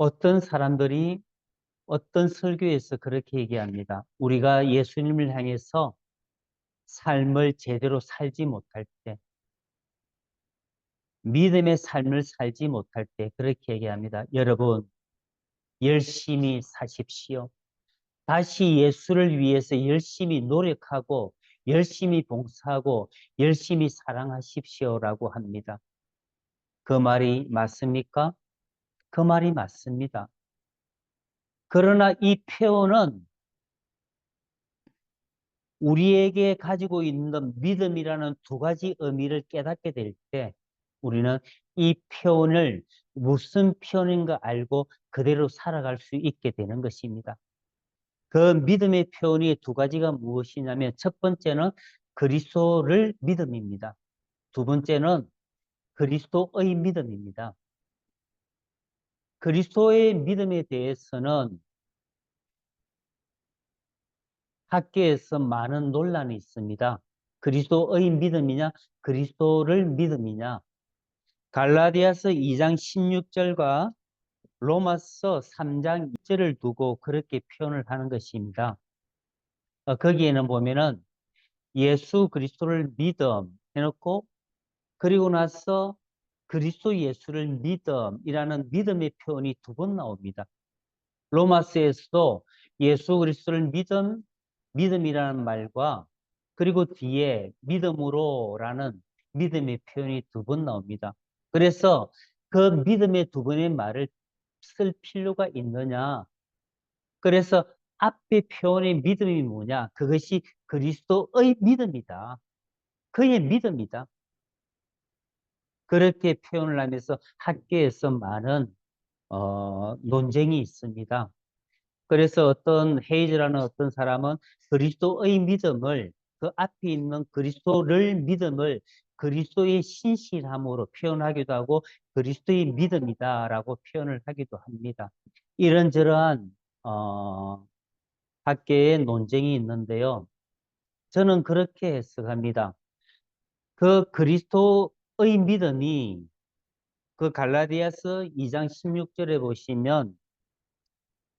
어떤 사람들이 어떤 설교에서 그렇게 얘기합니다. 우리가 예수님을 향해서 삶을 제대로 살지 못할 때, 믿음의 삶을 살지 못할 때 그렇게 얘기합니다. 여러분, 열심히 사십시오. 다시 예수를 위해서 열심히 노력하고 열심히 봉사하고 열심히 사랑하십시오라고 합니다. 그 말이 맞습니까? 그 말이 맞습니다. 그러나 이 표현은 우리에게 가지고 있는 믿음이라는 두 가지 의미를 깨닫게 될 때 우리는 이 표현을 무슨 표현인가 알고 그대로 살아갈 수 있게 되는 것입니다. 그 믿음의 표현이 두 가지가 무엇이냐면 첫 번째는 그리스도를 믿음입니다. 두 번째는 그리스도의 믿음입니다. 그리스도의 믿음에 대해서는 학계에서 많은 논란이 있습니다. 그리스도의 믿음이냐, 그리스도를 믿음이냐. 갈라디아서 2장 16절과 로마서 3장 2절을 두고 그렇게 표현을 하는 것입니다. 어, 거기에는 보면은 예수 그리스도를 믿음 해놓고 그리고 나서 그리스도 예수를 믿음이라는 믿음의 표현이 두 번 나옵니다. 로마서에서도 예수 그리스도를 믿음, 믿음이라는 말과 그리고 뒤에 믿음으로라는 믿음의 표현이 두 번 나옵니다. 그래서 그 믿음의 두 번의 말을 쓸 필요가 있느냐? 그래서 앞에 표현의 믿음이 뭐냐? 그것이 그리스도의 믿음이다. 그의 믿음이다. 그렇게 표현을 하면서 학계에서 많은 어, 논쟁이 있습니다. 그래서 어떤 헤이즈라는 어떤 사람은 그리스도의 믿음을 그 앞에 있는 그리스도를 믿음을 그리스도의 신실함으로 표현하기도 하고 그리스도의 믿음이다라고 표현을 하기도 합니다. 이런저러한 어, 학계의 논쟁이 있는데요. 저는 그렇게 해석합니다. 그 그리스도 의 믿음이 그 갈라디아서 2장 16절에 보시면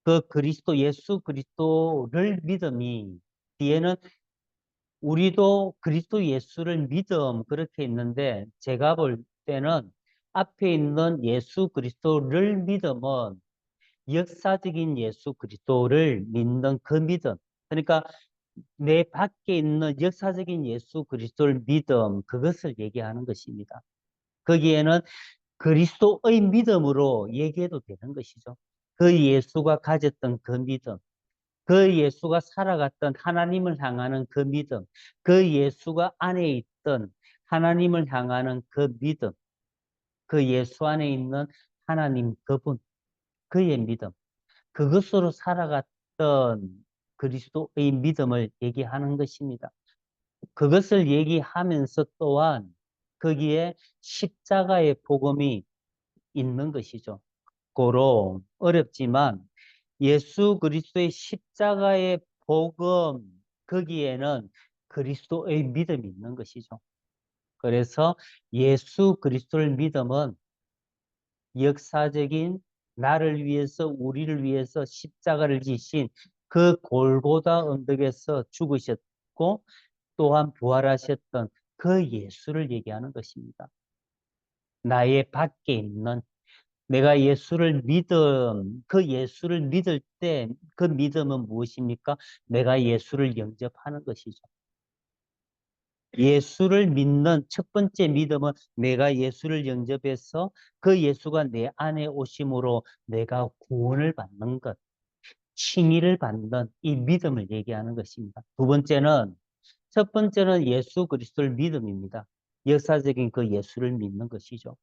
그 그리스도 예수 그리스도를 믿음이 뒤에는 우리도 그리스도 예수를 믿음 그렇게 있는데 제가 볼 때는 앞에 있는 예수 그리스도를 믿음은 역사적인 예수 그리스도를 믿는 그 믿음. 그러니까 내 밖에 있는 역사적인 예수 그리스도를 믿음 그것을 얘기하는 것입니다. 거기에는 그리스도의 믿음으로 얘기해도 되는 것이죠. 그 예수가 가졌던 그 믿음, 그 예수가 살아갔던 하나님을 향하는 그 믿음, 그 예수가 안에 있던 하나님을 향하는 그 믿음, 그 예수 안에 있는 하나님 그분, 그의 믿음, 그것으로 살아갔던 그리스도의 믿음을 얘기하는 것입니다. 그것을 얘기하면서 또한 거기에 십자가의 복음이 있는 것이죠. 고로 어렵지만 예수 그리스도의 십자가의 복음 거기에는 그리스도의 믿음이 있는 것이죠. 그래서 예수 그리스도를 믿음은 역사적인 나를 위해서 우리를 위해서 십자가를 지신 그 골고다 언덕에서 죽으셨고 또한 부활하셨던 그 예수를 얘기하는 것입니다. 나의 밖에 있는 내가 예수를 믿음, 그 예수를 믿을 때 그 믿음은 무엇입니까? 내가 예수를 영접하는 것이죠. 예수를 믿는 첫 번째 믿음은 내가 예수를 영접해서 그 예수가 내 안에 오심으로 내가 구원을 받는 것, 칭의를 받는 이 믿음을 얘기하는 것입니다. 두 번째는 첫 번째는 예수 그리스도를 믿음입니다. 역사적인 그 예수를 믿는 것이죠.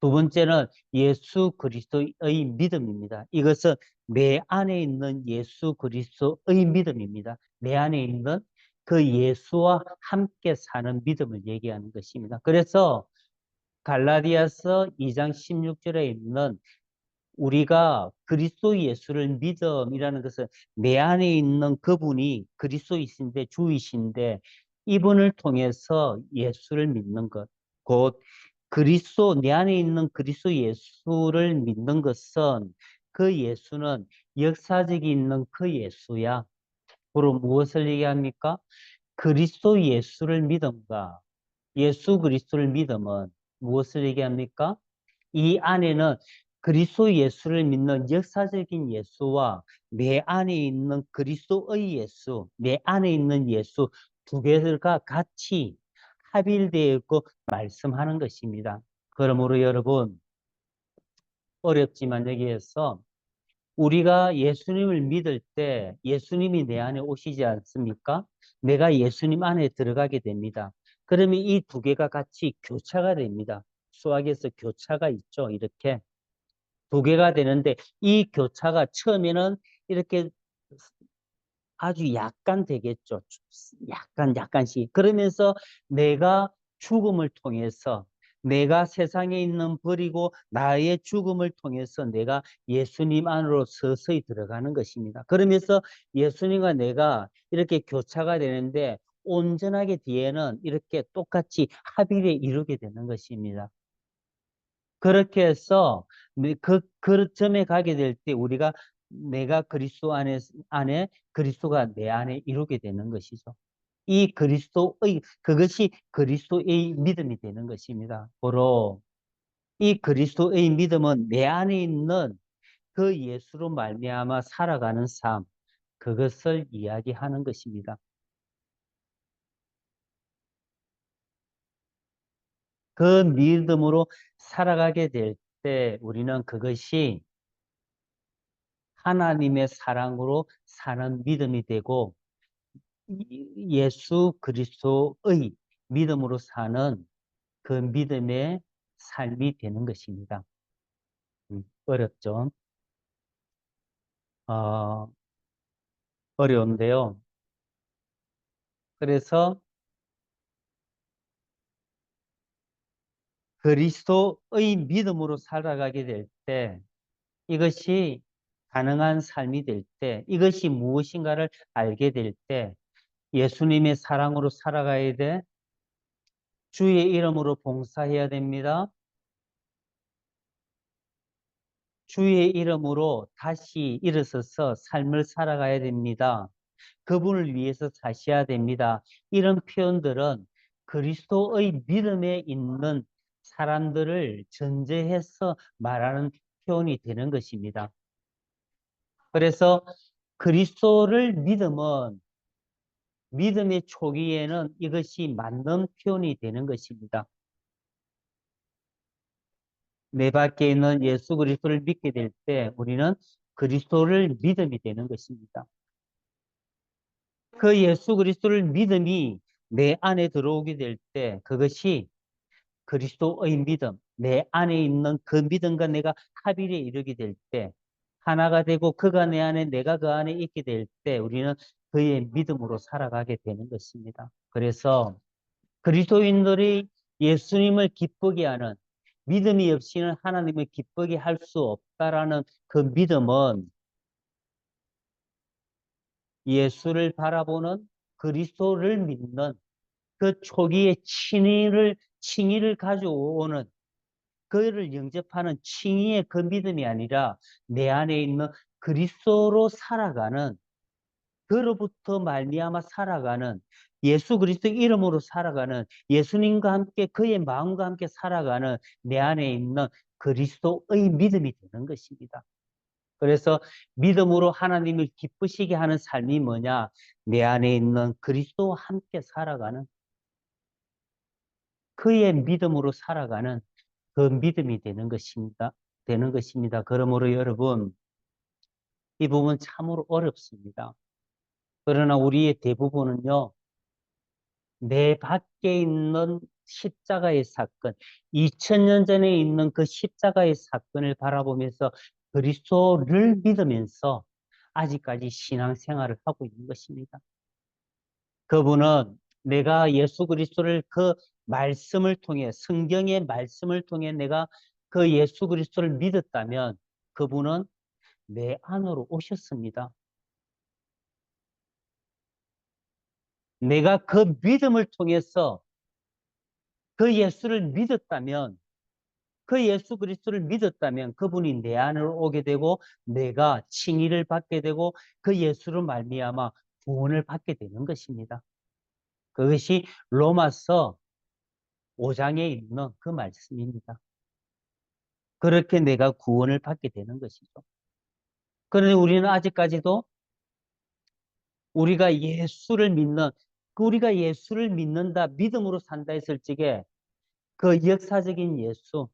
두 번째는 예수 그리스도의 믿음입니다. 이것은 내 안에 있는 예수 그리스도의 믿음입니다. 내 안에 있는 그 예수와 함께 사는 믿음을 얘기하는 것입니다. 그래서 갈라디아서 2장 16절에 있는 우리가 그리스도 예수를 믿음이라는 것은 내 안에 있는 그분이 그리스도이신데 주이신데 이분을 통해서 예수를 믿는 것, 곧 그리스도 내 안에 있는 그리스도 예수를 믿는 것은 그 예수는 역사적이 있는 그 예수야. 그로 무엇을 얘기합니까? 그리스도 예수를 믿음과 예수 그리스도를 믿음은 무엇을 얘기합니까? 이 안에는 그리스도 예수를 믿는 역사적인 예수와 내 안에 있는 그리스도의 예수, 내 안에 있는 예수 두 개가 같이 합일되어 있고 말씀하는 것입니다. 그러므로 여러분 어렵지만 여기에서 우리가 예수님을 믿을 때 예수님이 내 안에 오시지 않습니까? 내가 예수님 안에 들어가게 됩니다. 그러면 이 두 개가 같이 교차가 됩니다. 수학에서 교차가 있죠. 이렇게 두 개가 되는데 이 교차가 처음에는 이렇게 아주 약간 되겠죠. 약간 약간씩 그러면서 내가 죽음을 통해서 내가 세상에 있는 버리고 나의 죽음을 통해서 내가 예수님 안으로 서서히 들어가는 것입니다. 그러면서 예수님과 내가 이렇게 교차가 되는데 온전하게 뒤에는 이렇게 똑같이 합의를 이루게 되는 것입니다. 그렇게 해서 그, 그 점에 가게 될 때 우리가 내가 그리스도 안에, 안에 그리스도가 내 안에 이루게 되는 것이죠. 이 그리스도의 그것이 그리스도의 믿음이 되는 것입니다. 바로 이 그리스도의 믿음은 내 안에 있는 그 예수로 말미암아 살아가는 삶 그것을 이야기하는 것입니다. 그 믿음으로 살아가게 될 때 우리는 그것이 하나님의 사랑으로 사는 믿음이 되고 예수 그리스도의 믿음으로 사는 그 믿음의 삶이 되는 것입니다. 음, 어렵죠? 어, 어려운데요. 그래서 그리스도의 믿음으로 살아가게 될 때 이것이 가능한 삶이 될 때, 이것이 무엇인가를 알게 될 때, 예수님의 사랑으로 살아가야 돼. 주의 이름으로 봉사해야 됩니다. 주의 이름으로 다시 일어서서 삶을 살아가야 됩니다. 그분을 위해서 사셔야 됩니다. 이런 표현들은 그리스도의 믿음에 있는 사람들을 전제해서 말하는 표현이 되는 것입니다. 그래서 그리스도를 믿음은 믿음의 초기에는 이것이 맞는 표현이 되는 것입니다. 내 밖에 있는 예수 그리스도를 믿게 될 때 우리는 그리스도를 믿음이 되는 것입니다. 그 예수 그리스도를 믿음이 내 안에 들어오게 될 때 그것이 그리스도의 믿음, 내 안에 있는 그 믿음과 내가 합의에 이르게 될 때 하나가 되고 그가 내 안에 내가 그 안에 있게 될 때 우리는 그의 믿음으로 살아가게 되는 것입니다. 그래서 그리스도인들이 예수님을 기쁘게 하는 믿음이 없이는 하나님을 기쁘게 할 수 없다라는 그 믿음은 예수를 바라보는 그리스도를 믿는 그 초기의 친의를 칭의를 가져오는 그를 영접하는 칭의의 그 믿음이 아니라 내 안에 있는 그리스도로 살아가는 그로부터 말미암아 살아가는 예수 그리스도 이름으로 살아가는 예수님과 함께 그의 마음과 함께 살아가는 내 안에 있는 그리스도의 믿음이 되는 것입니다. 그래서 믿음으로 하나님을 기쁘시게 하는 삶이 뭐냐? 내 안에 있는 그리스도와 함께 살아가는 그의 믿음으로 살아가는 그 믿음이 되는 것입니다. 되는 것입니다. 그러므로 여러분, 이 부분 참으로 어렵습니다. 그러나 우리의 대부분은요, 내 밖에 있는 십자가의 사건, 2000년 전에 있는 그 십자가의 사건을 바라보면서 그리스도를 믿으면서 아직까지 신앙생활을 하고 있는 것입니다. 그분은 내가 예수 그리스도를 그 말씀을 통해 성경의 말씀을 통해 내가 그 예수 그리스도를 믿었다면 그분은 내 안으로 오셨습니다. 내가 그 믿음을 통해서 그 예수를 믿었다면 그 예수 그리스도를 믿었다면 그분이 내 안으로 오게 되고 내가 칭의를 받게 되고 그 예수로 말미암아 구원을 받게 되는 것입니다. 그것이 로마서 5장에 있는 그 말씀입니다. 그렇게 내가 구원을 받게 되는 것이죠. 그런데 우리는 아직까지도 우리가 예수를 믿는, 우리가 예수를 믿는다, 믿음으로 산다 했을 적에 그 역사적인 예수,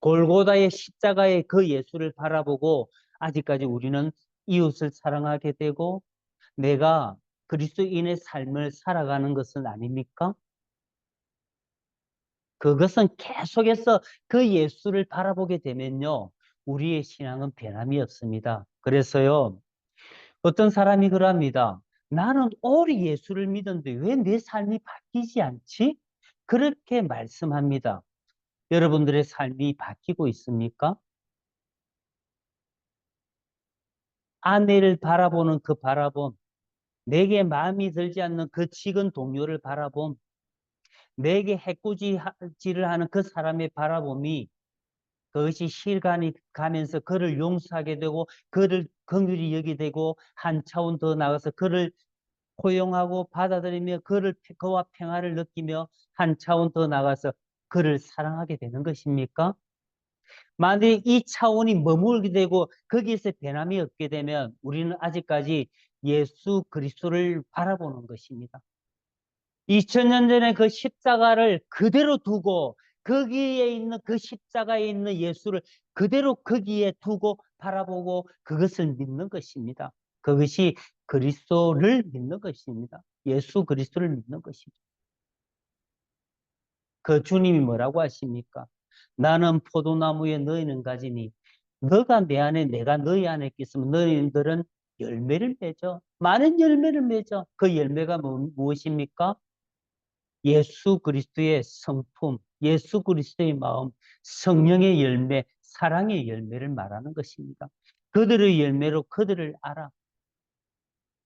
골고다의 십자가의 그 예수를 바라보고 아직까지 우리는 이웃을 사랑하게 되고 내가 그리스도인의 삶을 살아가는 것은 아닙니까? 그것은 계속해서 그 예수를 바라보게 되면요. 우리의 신앙은 변함이 없습니다. 그래서요. 어떤 사람이 그럽니다. 나는 오래 예수를 믿었는데 왜 내 삶이 바뀌지 않지? 그렇게 말씀합니다. 여러분들의 삶이 바뀌고 있습니까? 아내를 바라보는 그 바라봄, 내게 마음이 들지 않는 그 직원 동료를 바라봄, 내게 해코지를 하는 그 사람의 바라봄이 그것이 실감이 가면서 그를 용서하게 되고 그를 긍휼히 여기 되고 한 차원 더 나가서 그를 포용하고 받아들이며 그를 그와 평화를 느끼며 한 차원 더 나가서 그를 사랑하게 되는 것입니까? 만약에 이 차원이 머물게 되고 거기에서 변함이 없게 되면 우리는 아직까지 예수 그리스도를 바라보는 것입니다. 2000년 전에 그 십자가를 그대로 두고 거기에 있는 그 십자가에 있는 예수를 그대로 거기에 두고 바라보고 그것을 믿는 것입니다. 그것이 그리스도를 믿는 것입니다. 예수 그리스도를 믿는 것입니다. 그 주님이 뭐라고 하십니까? 나는 포도나무에 너희는 가지니 너가 내 안에 내가 너희 안에 있으면 너희들은 열매를 맺어 많은 열매를 맺어 그 열매가 뭐, 무엇입니까? 예수 그리스도의 성품, 예수 그리스도의 마음, 성령의 열매, 사랑의 열매를 말하는 것입니다. 그들의 열매로 그들을 알아.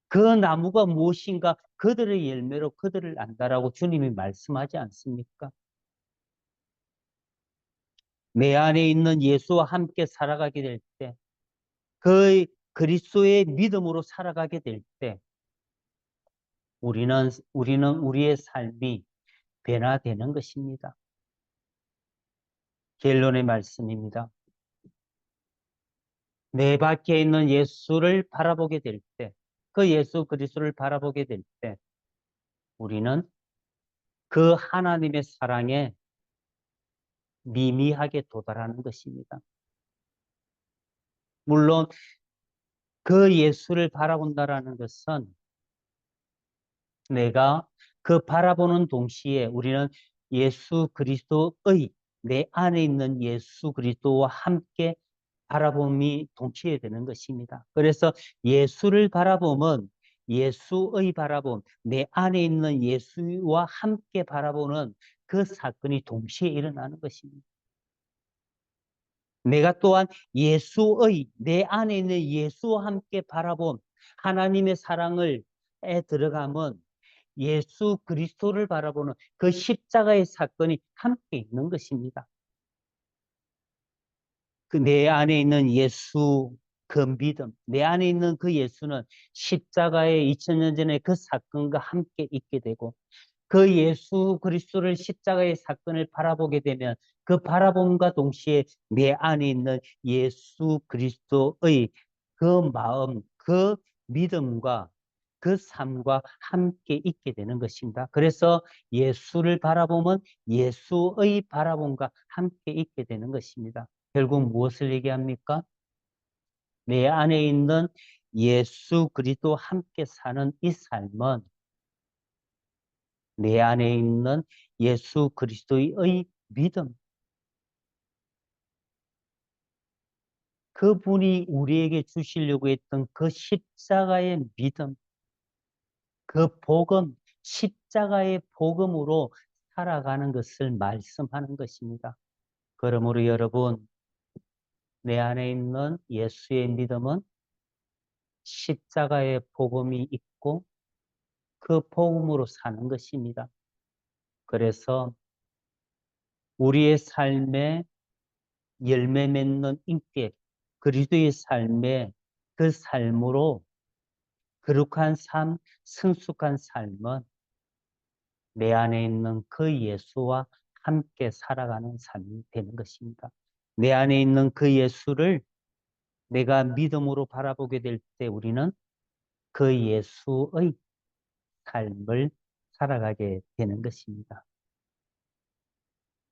그 나무가 무엇인가 그들의 열매로 그들을 안다라고 주님이 말씀하지 않습니까? 내 안에 있는 예수와 함께 살아가게 될 때, 그 그리스도의 믿음으로 살아가게 될 때, 우리는, 우리는 우리의 삶이 변화되는 것입니다. 결론의 말씀입니다. 내 밖에 있는 예수를 바라보게 될 때, 그 예수 그리스도를 바라보게 될 때, 우리는 그 하나님의 사랑에 미미하게 도달하는 것입니다. 물론 그 예수를 바라본다라는 것은 내가 그 바라보는 동시에 우리는 예수 그리스도의 내 안에 있는 예수 그리스도와 함께 바라봄이 동치게 되는 것입니다. 그래서 예수를 바라보면 예수의 바라봄, 내 안에 있는 예수와 함께 바라보는 그 사건이 동시에 일어나는 것입니다. 내가 또한 예수의 내 안에 있는 예수와 함께 바라본 하나님의 사랑을 에 들어가면 예수 그리스도를 바라보는 그 십자가의 사건이 함께 있는 것입니다. 그 내 안에 있는 예수 그 믿음, 내 안에 있는 그 예수는 십자가의 2000년 전에 그 사건과 함께 있게 되고 그 예수 그리스도를 십자가의 사건을 바라보게 되면 그 바라봄과 동시에 내 안에 있는 예수 그리스도의 그 마음, 그 믿음과 그 삶과 함께 있게 되는 것입니다. 그래서 예수를 바라보면 예수의 바라봄과 함께 있게 되는 것입니다. 결국 무엇을 얘기합니까? 내 안에 있는 예수 그리스도 함께 사는 이 삶은 내 안에 있는 예수 그리스도의 믿음. 그분이 우리에게 주시려고 했던 그 십자가의 믿음, 그 복음, 십자가의 복음으로 살아가는 것을 말씀하는 것입니다. 그러므로 여러분, 내 안에 있는 예수의 믿음은 십자가의 복음이 있고 그 복음으로 사는 것입니다. 그래서 우리의 삶에 열매 맺는 인격, 그리스도의 삶에 그 삶으로 거룩한 삶, 성숙한 삶은 내 안에 있는 그 예수와 함께 살아가는 삶이 되는 것입니다. 내 안에 있는 그 예수를 내가 믿음으로 바라보게 될 때 우리는 그 예수의 삶을 살아가게 되는 것입니다.